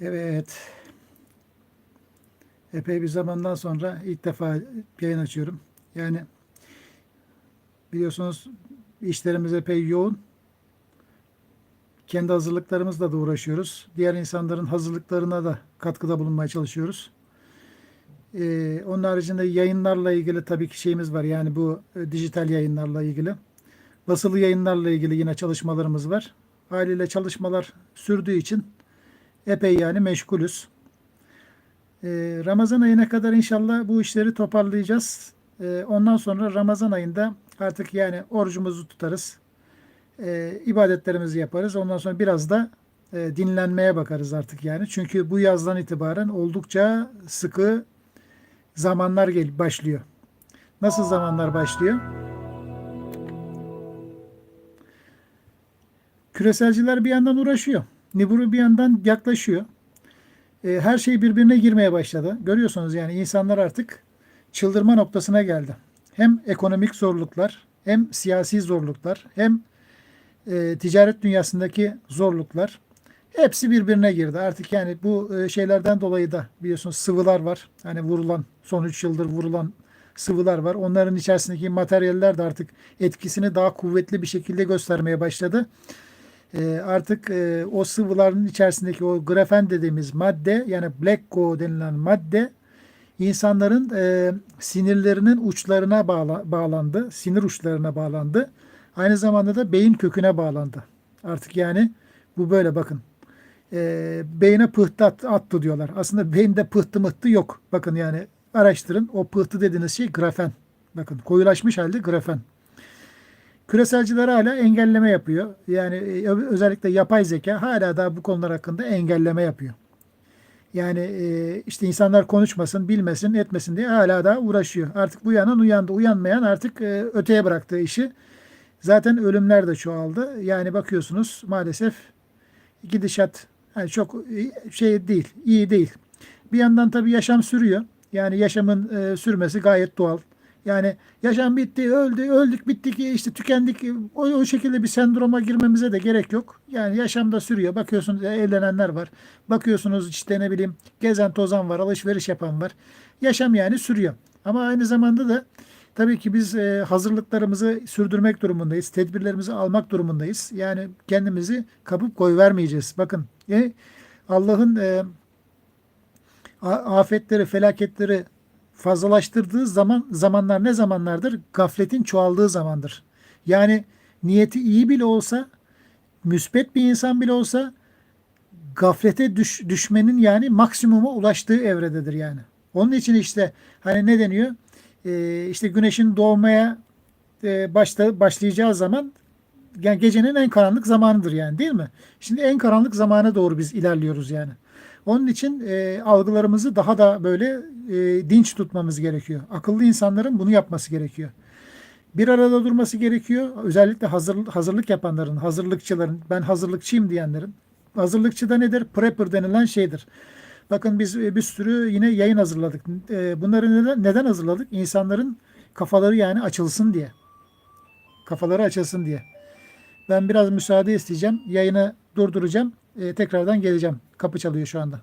Evet. Epey bir zamandan sonra ilk defa yayın açıyorum. Yani biliyorsunuz işlerimiz epey yoğun. Kendi hazırlıklarımızla da uğraşıyoruz. Diğer insanların hazırlıklarına da katkıda bulunmaya çalışıyoruz. Ee, onun haricinde yayınlarla ilgili tabii ki şeyimiz var. Yani bu e, dijital yayınlarla ilgili. Basılı yayınlarla ilgili yine çalışmalarımız var. Haliyle çalışmalar sürdüğü için epey yani meşgulüz. Ee, Ramazan ayına kadar inşallah bu işleri toparlayacağız. Ee, ondan sonra Ramazan ayında artık yani orucumuzu tutarız. Ee, ibadetlerimizi yaparız. Ondan sonra biraz da e, dinlenmeye bakarız artık yani. Çünkü bu yazdan itibaren oldukça sıkı zamanlar gel başlıyor. Nasıl zamanlar başlıyor? Küreselciler bir yandan uğraşıyor. Niburu bir yandan yaklaşıyor. E, her şey birbirine girmeye başladı. Görüyorsunuz yani insanlar artık çıldırma noktasına geldi. Hem ekonomik zorluklar, hem siyasi zorluklar, hem e, ticaret dünyasındaki zorluklar hepsi birbirine girdi. Artık yani bu e, şeylerden dolayı da biliyorsunuz sıvılar var. Hani vurulan son 3 yıldır vurulan sıvılar var. Onların içerisindeki materyaller de artık etkisini daha kuvvetli bir şekilde göstermeye başladı. E, artık e, o sıvıların içerisindeki o grafen dediğimiz madde yani black goo denilen madde insanların e, sinirlerinin uçlarına bağla, bağlandı. Sinir uçlarına bağlandı. Aynı zamanda da beyin köküne bağlandı. Artık yani bu böyle bakın. E, beyine pıhtı at- attı diyorlar. Aslında beyinde pıhtı mıhtı yok. Bakın yani araştırın. O pıhtı dediğiniz şey grafen. Bakın koyulaşmış halde grafen. Küreselciler hala engelleme yapıyor. Yani e, özellikle yapay zeka hala da bu konular hakkında engelleme yapıyor. Yani e, işte insanlar konuşmasın, bilmesin, etmesin diye hala da uğraşıyor. Artık uyanan uyandı, uyanmayan artık e, öteye bıraktığı işi. Zaten ölümler de çoğaldı. Yani bakıyorsunuz maalesef gidişat yani çok şey değil, iyi değil. Bir yandan tabii yaşam sürüyor. Yani yaşamın sürmesi gayet doğal. Yani yaşam bitti, öldü, öldük, bittik, işte tükendik. O, o şekilde bir sendroma girmemize de gerek yok. Yani yaşamda sürüyor. Bakıyorsunuz e, evlenenler var. Bakıyorsunuz işte ne bileyim gezen tozan var, alışveriş yapan var. Yaşam yani sürüyor. Ama aynı zamanda da tabii ki biz e, hazırlıklarımızı sürdürmek durumundayız. Tedbirlerimizi almak durumundayız. Yani kendimizi kapıp koy vermeyeceğiz. Bakın e, Allah'ın afetleri, felaketleri fazlalaştırdığı zaman zamanlar ne zamanlardır? Gafletin çoğaldığı zamandır. Yani niyeti iyi bile olsa, müspet bir insan bile olsa gaflete düş, düşmenin yani maksimuma ulaştığı evrededir yani. Onun için işte hani ne deniyor? Ee, işte güneşin doğmaya e, başta başlayacağı zaman yani gecenin en karanlık zamanıdır yani değil mi? Şimdi en karanlık zamana doğru biz ilerliyoruz yani. Onun için e, algılarımızı daha da böyle e, dinç tutmamız gerekiyor. Akıllı insanların bunu yapması gerekiyor. Bir arada durması gerekiyor. Özellikle hazır, hazırlık yapanların, hazırlıkçıların, ben hazırlıkçıyım diyenlerin. Hazırlıkçı da nedir? Prepper denilen şeydir. Bakın biz e, bir sürü yine yayın hazırladık. E, bunları neden, neden hazırladık? İnsanların kafaları yani açılsın diye. Kafaları açılsın diye. Ben biraz müsaade isteyeceğim. Yayını durduracağım. E, tekrardan geleceğim. Kapı çalıyor şu anda.